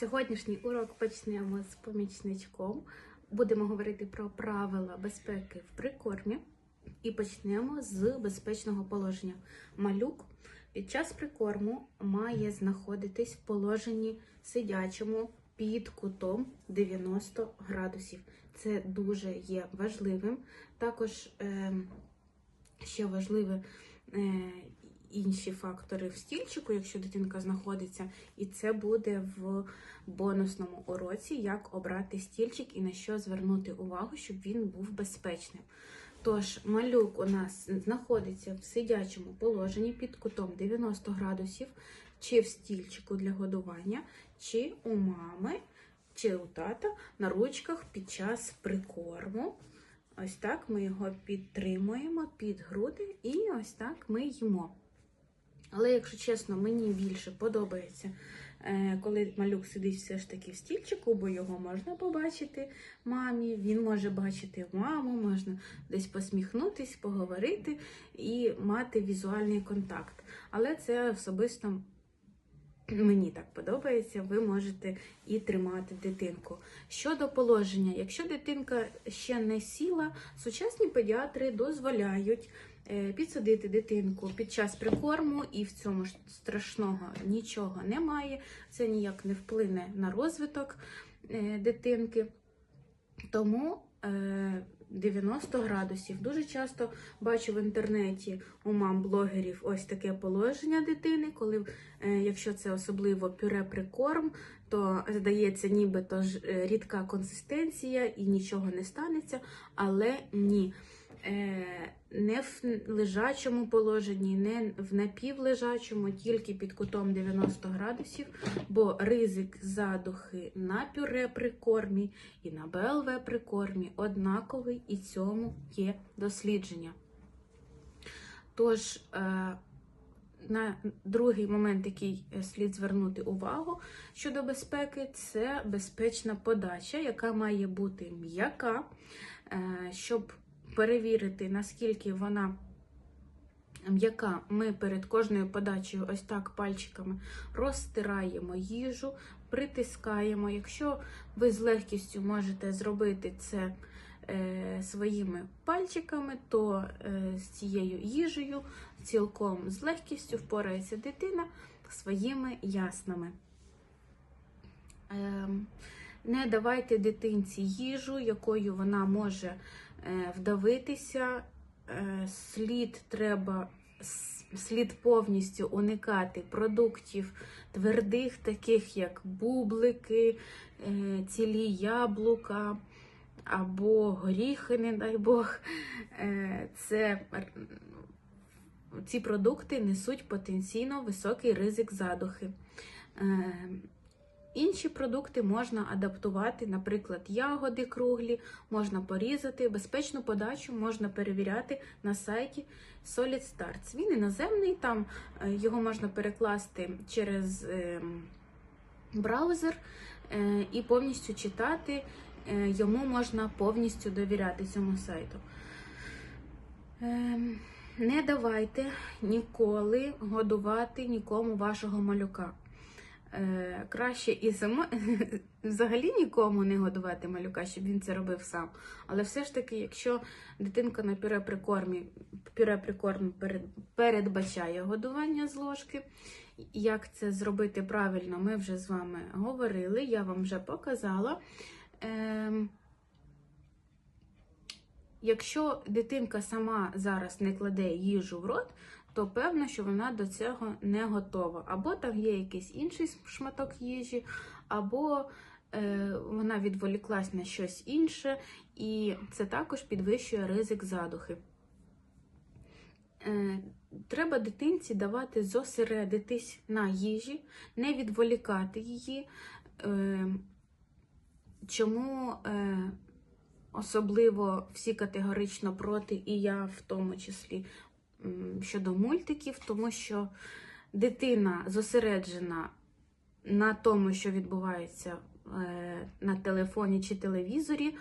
Сьогоднішній урок почнемо з помічничком. Будемо говорити про правила безпеки в прикормі і почнемо з безпечного положення. Малюк під час прикорму має знаходитись в положенні сидячому під кутом 90 градусів. Це дуже є важливим. Також е, ще важливе е, інші фактори в стільчику, якщо дитинка знаходиться, і це буде в бонусному уроці, як обрати стільчик і на що звернути увагу, щоб він був безпечним. Тож, малюк у нас знаходиться в сидячому положенні під кутом 90 градусів, чи в стільчику для годування, чи у мами, чи у тата на ручках під час прикорму. Ось так ми його підтримуємо під груди, і ось так ми їмо. Але, якщо чесно, мені більше подобається, е, коли малюк сидить все ж таки в стільчику, бо його можна побачити мамі, він може бачити маму, можна десь посміхнутись, поговорити і мати візуальний контакт. Але це особисто мені так подобається, ви можете і тримати дитинку. Щодо положення, якщо дитинка ще не сіла, сучасні педіатри дозволяють е, підсадити дитинку під час прикорму, і в цьому ж страшного нічого немає. Це ніяк не вплине на розвиток е, дитинки. Тому е, 90 градусів. Дуже часто бачу в інтернеті у мам-блогерів ось таке положення дитини, коли, е, якщо це особливо пюре прикорм, то здається, нібито е, рідка консистенція і нічого не станеться, але ні. Е, Не в лежачому положенні, не в напівлежачому, тільки під кутом 90 градусів, бо ризик задухи на пюре при кормі і на БЛВ при кормі однаковий, і цьому є дослідження. Тож, е, на другий момент, який слід звернути увагу щодо безпеки, це безпечна подача, яка має бути м'яка, е, щоб перевірити, наскільки вона м'яка, ми перед кожною подачею ось так пальчиками розтираємо їжу, притискаємо. Якщо ви з легкістю можете зробити це е, своїми пальчиками, то е, з цією їжею цілком з легкістю впорається дитина своїми яснами. Е, не давайте дитинці їжу, якою вона може вдавитися. Е, слід треба слід повністю уникати продуктів твердих, таких як бублики, е, цілі яблука або горіхи, не дай Бог. Е, Це ці продукти несуть потенційно високий ризик задухи. Е, Інші продукти можна адаптувати, наприклад, ягоди круглі, можна порізати, безпечну подачу можна перевіряти на сайті Solid Starts. Він іноземний, там е, його можна перекласти через е, браузер е, і повністю читати. Йому можна повністю довіряти цьому сайту. Ем, не давайте ніколи годувати нікому вашого малюка. Е, краще і само взагалі нікому не годувати малюка, щоб він це робив сам. Але все ж таки, якщо дитинка на пюре прикормі, пюре прикорм перед, передбачає годування з ложки, як це зробити правильно, ми вже з вами говорили, я вам вже показала. Е, Якщо дитинка сама зараз не кладе їжу в рот, то певно, що вона до цього не готова. Або там є якийсь інший шматок їжі, або е, вона відволіклась на щось інше, і це також підвищує ризик задухи. Е, Треба дитинці давати зосередитись на їжі, не відволікати її. Е, Чому е, особливо всі категорично проти, і я в тому числі щодо мультиків, тому що дитина зосереджена на тому, що відбувається е, на телефоні чи телевізорі,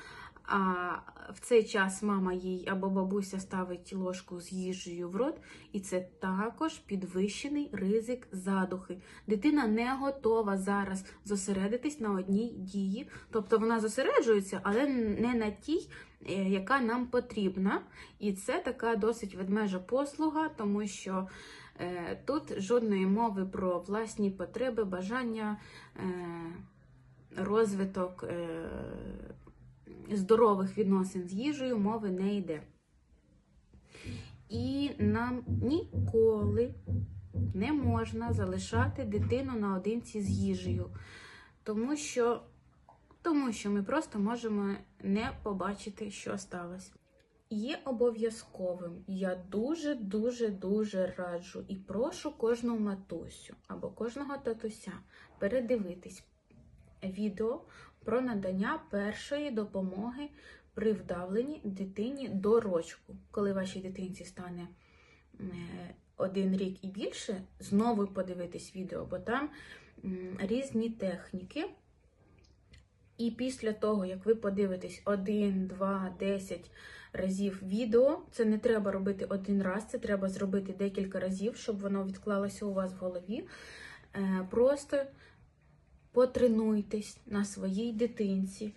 а в цей час мама їй або бабуся ставить ложку з їжею в рот, і це також підвищений ризик задухи. Дитина не готова зараз зосередитись на одній дії, тобто вона зосереджується, але не на тій, е, яка нам потрібна. І це така досить ведмежа послуга, тому що е, тут жодної мови про власні потреби, бажання, е, розвиток. Здорових відносин з їжею мови не йде. І нам ніколи не можна залишати дитину наодинці з їжею, тому що, тому що ми просто можемо не побачити, що сталося. Є обов'язковим. Я дуже-дуже дуже раджу і прошу кожну матусю або кожного татуся передивитись відео про надання першої допомоги при вдавленні дитині до рочку. Коли вашій дитинці стане е, один рік і більше, знову подивитись відео, бо там різні техніки. І після того, як ви подивитесь 1, 2, 10 разів відео, це не треба робити один раз, це треба зробити декілька разів, щоб воно відклалося у вас в голові. Е, Просто потренуйтесь на своїй дитинці,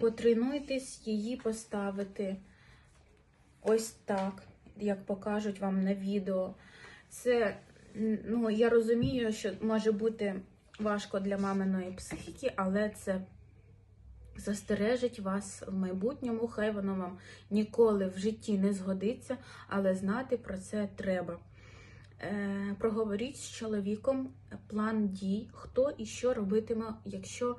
потренуйтесь її поставити ось так, як покажуть вам на відео. Це, ну, я розумію, що може бути важко для маминої психіки, але це застережить вас в майбутньому. Хай воно вам ніколи в житті не згодиться, але знати про це треба. Е, проговоріть з чоловіком план дій, хто і що робитиме, якщо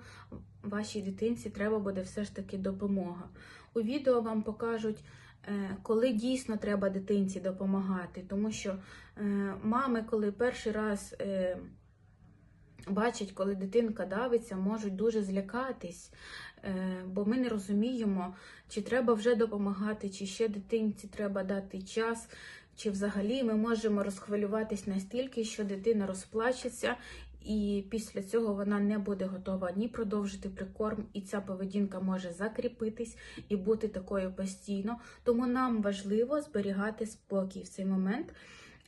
вашій дитинці треба буде все ж таки допомога. У відео вам покажуть, е, коли дійсно треба дитинці допомагати, тому що е, мами, коли перший раз бачать, коли дитинка давиться, можуть дуже злякатись, бо ми не розуміємо, чи треба вже допомагати, чи ще дитинці треба дати час. Чи взагалі ми можемо розхвилюватись настільки, що дитина розплачеться, і після цього вона не буде готова ні продовжити прикорм, і ця поведінка може закріпитись і бути такою постійно. Тому нам важливо зберігати спокій в цей момент.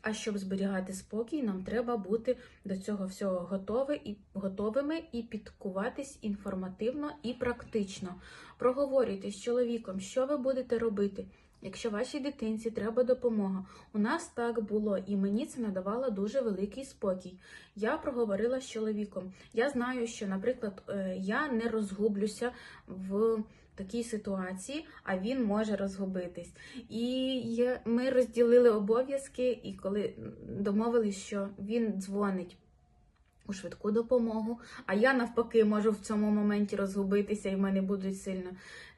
А щоб зберігати спокій, нам треба бути до цього всього готові і готовими і підкуватись інформативно і практично. Проговорюйте з чоловіком, що ви будете робити. Якщо вашій дитинці треба допомога, у нас так було, і мені це надавало дуже великий спокій. Я проговорила з чоловіком. Я знаю, що, наприклад, е, я не розгублюся в такій ситуації, а він може розгубитись. І ми розділили обов'язки, і коли домовились, що він дзвонить у швидку допомогу. А я навпаки можу в цьому моменті розгубитися, і в мене будуть сильно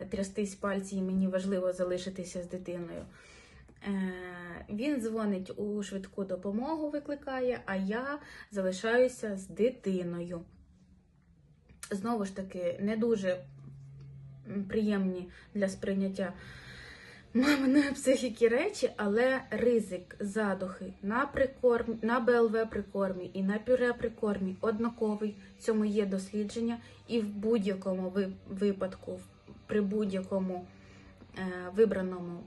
трястись пальці, і мені важливо залишитися з дитиною. Е, він дзвонить у швидку допомогу, викликає, а я залишаюся з дитиною. Знову ж таки, не дуже приємні для сприйняття маминої психіки речі, але ризик задухи на прикорм, на БЛВ прикормі і на пюре прикормі однаковий. В цьому є дослідження, і в будь-якому випадку, при будь-якому е, вибраному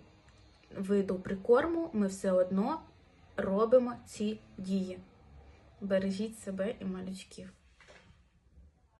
виду прикорму, ми все одно робимо ці дії. Бережіть себе і малючків.